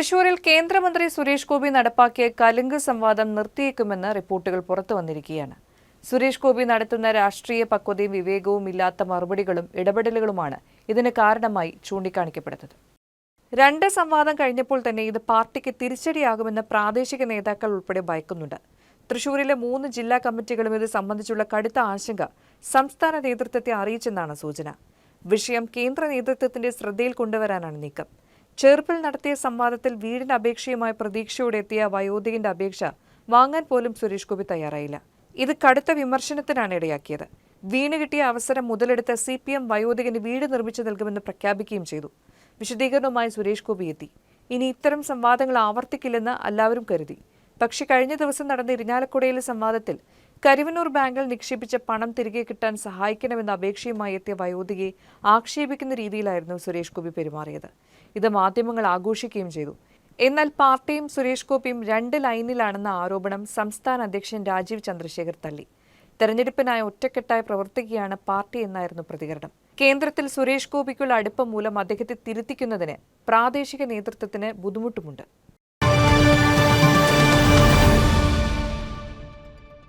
തൃശൂരിൽ കേന്ദ്രമന്ത്രി സുരേഷ് ഗോപി നടപ്പാക്കിയ കലുങ്ക് സംവാദം നിർത്തിയേക്കുമെന്ന് റിപ്പോർട്ടുകൾ പുറത്തു വന്നിരിക്കുകയാണ്. സുരേഷ് ഗോപി നടത്തുന്ന രാഷ്ട്രീയ പക്വതയും വിവേകവും ഇല്ലാത്ത മറുപടികളും ഇടപെടലുകളുമാണ് ഇതിന് കാരണമായി ചൂണ്ടിക്കാണിക്കപ്പെടുന്നത്. രണ്ട് സംവാദം കഴിഞ്ഞപ്പോൾ തന്നെ ഇത് പാർട്ടിക്ക് തിരിച്ചടിയാകുമെന്ന് പ്രാദേശിക നേതാക്കൾ ഉൾപ്പെടെ ഭയക്കുന്നുണ്ട്. തൃശൂരിലെ മൂന്ന് ജില്ലാ കമ്മിറ്റികളും ഇത് സംബന്ധിച്ചുള്ള കടുത്ത ആശങ്ക സംസ്ഥാന നേതൃത്വത്തെ അറിയിച്ചെന്നാണ് സൂചന. വിഷയം കേന്ദ്ര നേതൃത്വത്തിന്റെ ശ്രദ്ധയിൽ കൊണ്ടുവരാനാണ് നീക്കം. ചെറുപ്പിൽ നടത്തിയ സംവാദത്തിൽ വീടിന് അപേക്ഷയുമായി പ്രതീക്ഷയോടെ എത്തിയ വയോധികന്റെ അപേക്ഷ വാങ്ങാൻ പോലും സുരേഷ് ഗോപി തയ്യാറായില്ല. ഇത് കടുത്ത വിമർശനത്തിനാണ് ഇടയാക്കിയത്. വീണ് കിട്ടിയ അവസരം മുതലെടുത്ത സി പി എം വയോധികന് വീട് നിർമ്മിച്ചു നൽകുമെന്ന് പ്രഖ്യാപിക്കുകയും ചെയ്തു. വിശദീകരണവുമായി സുരേഷ് ഗോപി എത്തി. ഇനി ഇത്തരം സംവാദങ്ങൾ ആവർത്തിക്കില്ലെന്ന് എല്ലാവരും കരുതി. പക്ഷെ കഴിഞ്ഞ ദിവസം നടന്ന ഇരിഞ്ഞാലക്കുടയിലെ സംവാദത്തിൽ കരിവനൂർ ബാങ്കിൽ നിക്ഷേപിച്ച പണം തിരികെ കിട്ടാൻ സഹായിക്കണമെന്ന അപേക്ഷയുമായി എത്തിയ വയോധികയെ ആക്ഷേപിക്കുന്ന രീതിയിലായിരുന്നു സുരേഷ് ഗോപി പെരുമാറിയത്. ഇത് മാധ്യമങ്ങൾ ആഘോഷിക്കുകയും ചെയ്തു. എന്നാൽ പാർട്ടിയും സുരേഷ് ഗോപിയും രണ്ട് ലൈനിലാണെന്ന ആരോപണം സംസ്ഥാന അധ്യക്ഷൻ രാജീവ് ചന്ദ്രശേഖർ തള്ളി. തെരഞ്ഞെടുപ്പിനായി ഒറ്റക്കെട്ടായി പ്രവർത്തിക്കുകയാണ് പാർട്ടി എന്നായിരുന്നു പ്രതികരണം. കേന്ദ്രത്തിൽ സുരേഷ് ഗോപിക്കുള്ള അടുപ്പം മൂലം അദ്ദേഹത്തെ തിരുത്തിക്കുന്നതിന് പ്രാദേശിക നേതൃത്വത്തിന് ബുദ്ധിമുട്ടുമുണ്ട്.